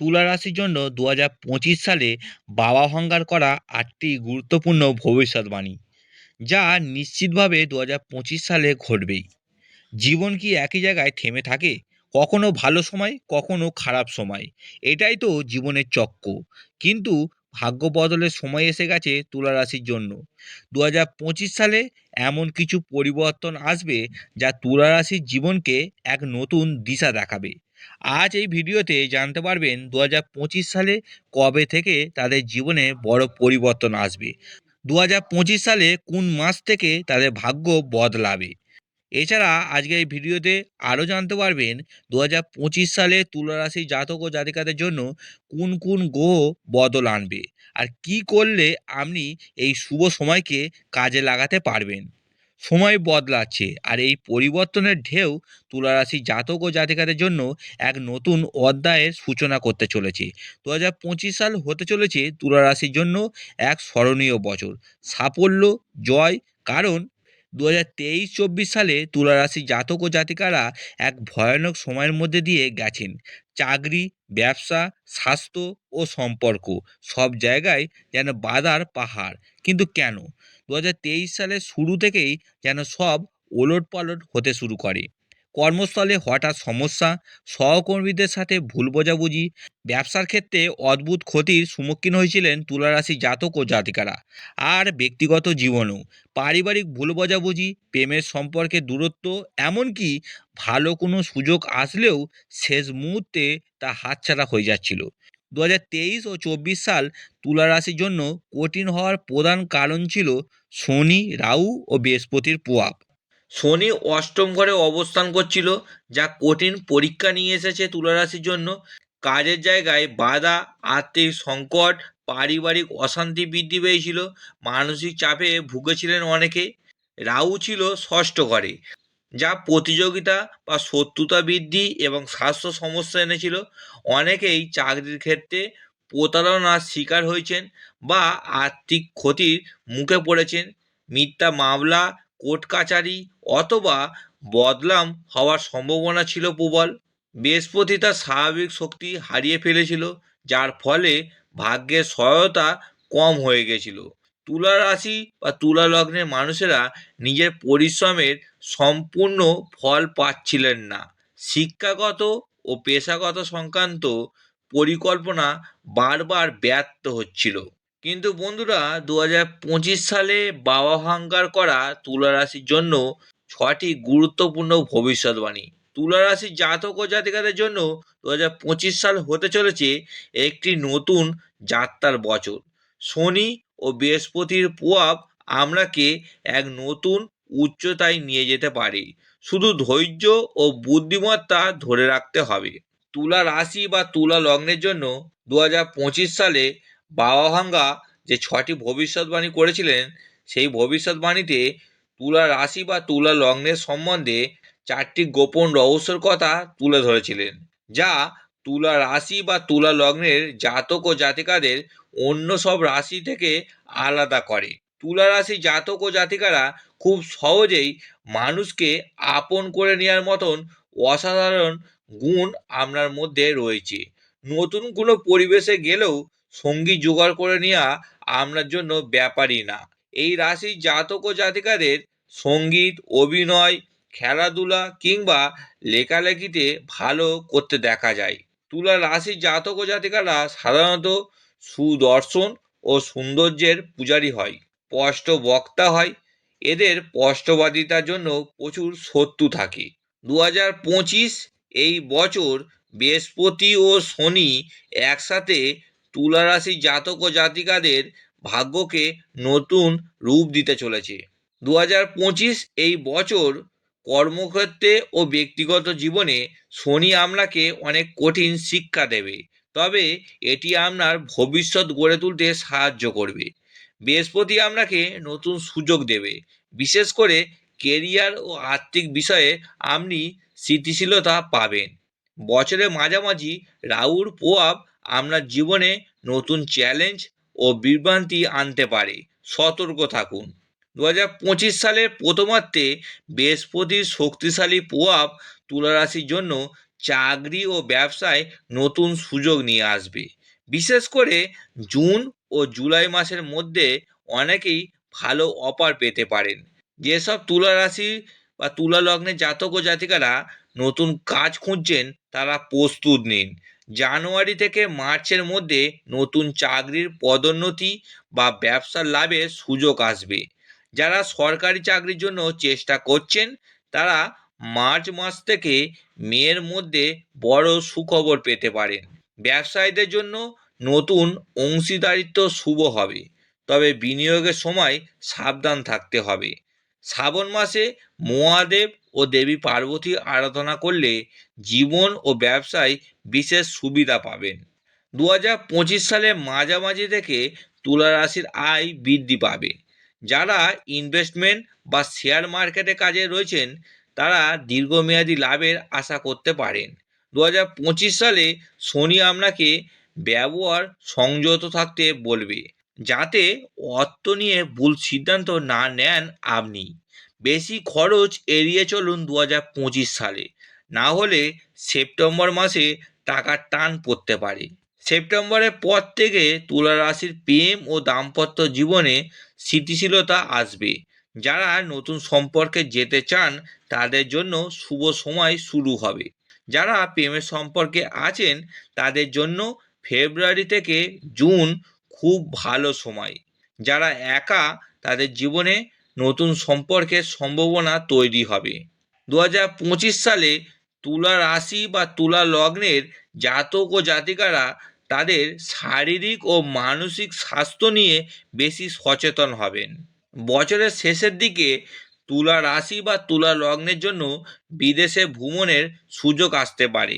তুলা রাশির জন্য দু হাজার পঁচিশ সালে বাবা ভাঙ্গার করা আটটি গুরুত্বপূর্ণ ভবিষ্যৎবাণী, যা নিশ্চিতভাবে দু হাজার পঁচিশ সালে ঘটবেই। জীবন কি একই জায়গায় থেমে থাকে? কখনো ভালো সময়, কখনো খারাপ সময়। এটাই তো জীবনের চক্র কিন্তু ভাগ্য বদলের সময় এসে গেছে তুলা রাশির জন্য। দু হাজার পঁচিশ সালে এমন কিছু পরিবর্তন আসবে যা তুলা রাশির জীবনকে এক নতুন দিশা দেখাবে। আজ এই ভিডিওতে জানতে পারবেন দু হাজার পঁচিশ সালে কবে থেকে তাদের জীবনে বড় পরিবর্তন আসবে। দু হাজার পঁচিশ সালে কোন মাস থেকে তাদের ভাগ্য বদলাবে। এছাড়া আজকে এই ভিডিওতে আরও জানতে পারবেন দু হাজার পঁচিশ সালে তুলা রাশি জাতক ও জাতিকাদের জন্য কোন কোন গ্রহ বদল আনবে। আর কি করলে আপনি এই শুভ সময়কে কাজে লাগাতে পারবেন। সময় বদলাচ্ছে। আর এই পরিবর্তনের ঢেউ তুলারাশি জাতক ও জাতিকাদের জন্য এক নতুন অধ্যায়ের সূচনা করতে চলেছে। দু হাজার পঁচিশ সাল হতে চলেছে তুলারাশির জন্য এক স্মরণীয় বছর। সাফল্য, জয়, কারণ দু হাজার তেইশ চব্বিশ সালে তুলারাশি জাতক ও জাতিকারা এক ভয়ানক সময়ের মধ্যে দিয়ে গেছেন। চাকরি, ব্যবসা, স্বাস্থ্য ও সম্পর্ক সব জায়গায় যেন বাধার পাহাড়। কিন্তু কেন? দু হাজার তেইশ সালের শুরু থেকেই যেন সব ওলট পালট হতে শুরু করে। কর্মস্থলে হঠাৎ সমস্যা, সহকর্মীদের সাথে ভুল বোঝাবুঝি, ব্যবসার ক্ষেত্রে অদ্ভুত ক্ষতির সম্মুখীন হয়েছিলেন তুলারাশি জাতক ও জাতিকারা আর ব্যক্তিগত জীবনেও। পারিবারিক ভুল বোঝাবুঝি, প্রেমের সম্পর্কে দূরত্ব, এমনকি ভালো কোনো সুযোগ আসলেও শেষ মুহূর্তে তা হাতছাড়া হয়ে যাচ্ছিল। দু হাজার তেইশ ও চব্বিশ সাল তুলা রাশির জন্য কঠিন হওয়ার প্রধান কারণ ছিল শনি, রাহু ও বৃহস্পতির প্রভাব। শনি অষ্টম ঘরে অবস্থান করছিল, যা কঠিন পরীক্ষা নিয়ে এসেছে তুলা রাশির জন্য। কাজের জায়গায় বাধা, আর্থিক সংকট, পারিবারিক অশান্তি বৃদ্ধি পেয়েছিল, মানসিক চাপে ভুগেছিলেন অনেকে। রাহু ছিল ষষ্ঠ ঘরে যা প্রতিযোগিতা বা শত্রুতা বৃদ্ধি এবং স্বাস্থ্য সমস্যা এনেছিল। অনেকেই চাকরির ক্ষেত্রে প্রতারণার শিকার হয়েছেন বা আর্থিক ক্ষতির মুখে পড়েছেন। মিথ্যা মামলা, কোর্ট কাচারি অথবা বদলাম হওয়ার সম্ভাবনা ছিল প্রবল। বৃহস্পতি তার স্বাভাবিক শক্তি হারিয়ে ফেলেছিল, যার ফলে ভাগ্যের সহায়তা কম হয়ে গেছিল। তুলা রাশি বা তুলা লগ্নের মানুষেরা নিজের পরিশ্রমের সম্পূর্ণ ফল পাচ্ছিলেন না। শিক্ষাগত ও পেশাগত সংক্রান্ত পরিকল্পনা বারবার ব্যর্থ হচ্ছিল। কিন্তু বন্ধুরা দু হাজার পঁচিশ সালে বাবা ভাঙ্গার করা তুলা রাশির জন্য ছটি গুরুত্বপূর্ণ ভবিষ্যৎবাণী। তুলা রাশির জাতক ও জাতিকাদের জন্য দু হাজার পঁচিশ সাল হতে চলেছে একটি নতুন যাত্রার বছর। শনি ও বৃহস্পতির প্রভাব আমরাকে এক নতুন উচ্চতায় নিয়ে যেতে পারে। শুধু ধৈর্য ও বুদ্ধিমত্তা ধরে রাখতে হবে। তুলা রাশি বা তুলা লগ্নের জন্য দু হাজার পঁচিশ সালে বাবা ভাঙ্গা যে ছটি ভবিষ্যৎবাণী করেছিলেন, সেই ভবিষ্যৎবাণীতে তুলা রাশি বা তুলা লগ্নের সম্বন্ধে চারটি গোপন রহস্যের কথা তুলে ধরেছিলেন, যা তুলা রাশি বা তুলা লগ্নের জাতক ও জাতিকাদের অন্য সব রাশি থেকে আলাদা করে। তুলা রাশি জাতক ও জাতিকারা খুব সহজেই মানুষকে আপন করে নেওয়ার মতন অসাধারণ গুণ আপনার মধ্যে রয়েছে। নতুন কোনো পরিবেশে গেলেও সঙ্গী জোগাড় করে নেওয়া আপনার জন্য ব্যাপারই না। এই রাশির জাতক ও জাতিকাদের সংগীত, অভিনয়, খেলাধুলা কিংবা লেখালেখিতে ভালো করতে দেখা যায়। তুলা রাশির জাতক ও জাতিকারা সাধারণত সুদর্শন ও সৌন্দর্যের পূজারী হয়, স্পষ্ট বক্তা হয়। এদের স্পষ্টবাদিতার জন্য প্রচুর শত্রু থাকে। দু হাজার পঁচিশ এই বছর বৃহস্পতি ও শনি একসাথে তুলা রাশি জাতক ও জাতিকাদের ভাগ্যকে নতুন রূপ দিতে চলেছে। দু হাজার পঁচিশ এই বছর কর্মক্ষেত্রে ও ব্যক্তিগত জীবনে শনি আপনাকে অনেক কঠিন শিক্ষা দেবে। তবে এটি আপনার ভবিষ্যৎ গড়ে তুলতে সাহায্য করবে। বৃহস্পতি আপনাকে নতুন সুযোগ দেবে। বিশেষ করে কেরিয়ার ও আর্থিক বিষয়ে আপনি স্থিতিশীলতা পাবেন। বছরের মাঝামাঝি রাউর প্রভাব আপনার জীবনে নতুন চ্যালেঞ্জ ও বিভ্রান্তি আনতে পারে। সতর্ক থাকুন। দু হাজার পঁচিশ সালের প্রথমার্ধে বৃহস্পতির শক্তিশালী প্রভাব তুলা রাশির জন্য চাকরি ও ব্যবসায় নতুন সুযোগ নিয়ে আসবে। বিশেষ করে জুন ও জুলাই মাসের মধ্যে অনেকেই ভালো অফার পেতে পারেন। যেসব তুলারাশি বা তুলা লগ্নের জাতক ও জাতিকারা নতুন কাজ খুঁজছেন, তারা প্রস্তুত নিন। জানুয়ারি থেকে মার্চের মধ্যে নতুন চাকরির পদোন্নতি বা ব্যবসার লাভের সুযোগ আসবে। যারা সরকারি চাকরির জন্য চেষ্টা করছেন, তারা মার্চ মাস থেকে মের মধ্যে বড় সুখবর পেতে পারেন। ব্যবসায়ীদের জন্য নতুন অংশীদারিত্ব শুভ হবে, তবে বিনিয়োগের সময় সাবধান থাকতে হবে। শ্রাবণ মাসে মহাদেব ও দেবী পার্বতী আরাধনা করলে জীবন ও ব্যবসায় বিশেষ সুবিধা পাবেন। দু হাজার পঁচিশ সালের মাঝামাঝি থেকে তুলা রাশির আয় বৃদ্ধি পাবে। যারা ইনভেস্টমেন্ট বা শেয়ার মার্কেটে কাজে রয়েছেন, তারা দীর্ঘমেয়াদী লাভের আশা করতে পারেন। দু হাজার পঁচিশ সালে শনি আপনাকে ব্যবহার সংযত থাকতে বলবে, যাতে অর্থ নিয়ে ভুল সিদ্ধান্ত না নেন আপনি। বেশি খরচ এড়িয়ে চলুন দু হাজার পঁচিশ সালে, না হলে সেপ্টেম্বর মাসে টাকার টান পড়তে পারে। সেপ্টেম্বরের পর থেকে তুলা রাশির প্রেম ও দাম্পত্য জীবনে স্থিতিশীলতা আসবে। যারা নতুন সম্পর্কে যেতে চান, তাদের জন্য শুভ সময় শুরু হবে। যারা প্রেমের সম্পর্কে আছেন, তাদের জন্য ফেব্রুয়ারি থেকে জুন খুব ভালো সময়। যারা একা, তাদের জীবনে নতুন সম্পর্কের সম্ভাবনা তৈরি হবে। দু হাজার পঁচিশ সালে তুলা রাশি বা তুলা লগ্নের জাতক ও জাতিকারা তাদের শারীরিক ও মানসিক স্বাস্থ্য নিয়ে বেশি সচেতন হবেন। বছরের শেষের দিকে তুলা রাশি বা তুলা লগ্নের জন্য বিদেশে ভ্রমণের সুযোগ আসতে পারে।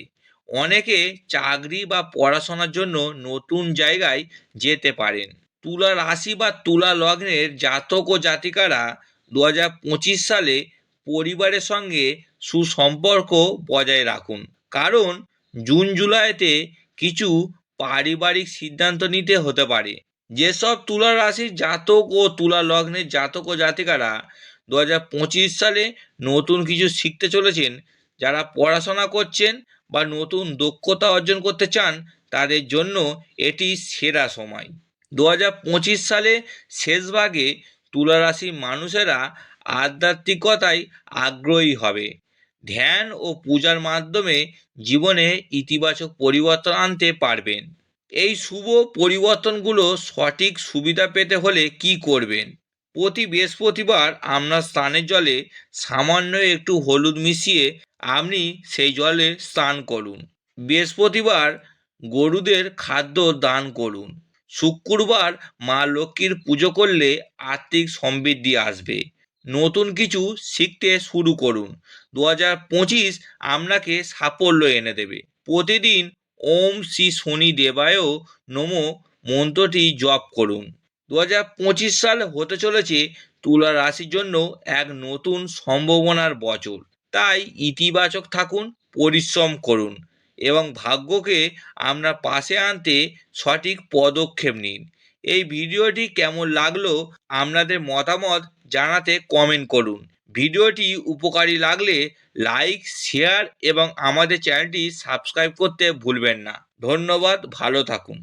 অনেকে চাকরি বা পড়াশোনার জন্য নতুন জায়গায় যেতে পারেন। তুলা রাশি বা তুলা লগ্নের জাতক ও জাতিকারা দু হাজার পঁচিশ সালে পরিবারের সঙ্গে সুসম্পর্ক বজায় রাখুন। কারণ জুন জুলাইতে কিছু পারিবারিক সিদ্ধান্ত নিতে হতে পারে। যেসব তুলা রাশির জাতক ও তুলা লগ্নের জাতক ও জাতিকারা দু হাজার পঁচিশ সালে নতুন কিছু শিখতে চলেছেন, যারা পড়াশোনা করছেন বা নতুন দক্ষতা অর্জন করতে চান, তাদের জন্য এটি সেরা সময়। দু হাজার পঁচিশ সালে শেষ ভাগে তুলা রাশির মানুষেরা আধ্যাত্মিকতায় আগ্রহী হবে। ধ্যান ও পূজার মাধ্যমে জীবনে ইতিবাচক পরিবর্তন আনতে পারবেন। এই শুভ পরিবর্তনগুলো সঠিক সুবিধা পেতে হলে কি করবেন? প্রতি বৃহস্পতিবার আপনার স্নানের জলে সামান্য একটু হলুদ মিশিয়ে আপনি সেই জলে স্নান করুন। বৃহস্পতিবার গরুদের খাদ্য দান করুন। শুক্রবার মা লক্ষ্মীর পুজো করলে আর্থিক সমৃদ্ধি আসবে। নতুন কিছু শিখতে শুরু করুন। দু হাজার পঁচিশ আপনাকে সাফল্য এনে দেবে। প্রতিদিন ওম শ্রী শনি দেবায়ও নমো মন্ত্রটি জপ করুন। দু হাজার পঁচিশ সাল হতে চলেছে তুলা রাশির জন্য এক নতুন সম্ভাবনার বছর। তাই ইতিবাচক থাকুন, পরিশ্রম করুন এবং ভাগ্যকে আপনার পাশে আনতে সঠিক পদক্ষেপ নিন। এই ভিডিওটি কেমন লাগল, আপনাদের মতামত জানাতে কমেন্ট করুন। ভিডিওটি উপকারী লাগলে লাইক শেয়ার এবং আমাদের চ্যানেলটি সাবস্ক্রাইব করতে ভুলবেন না। ধন্যবাদ, ভালো থাকুন।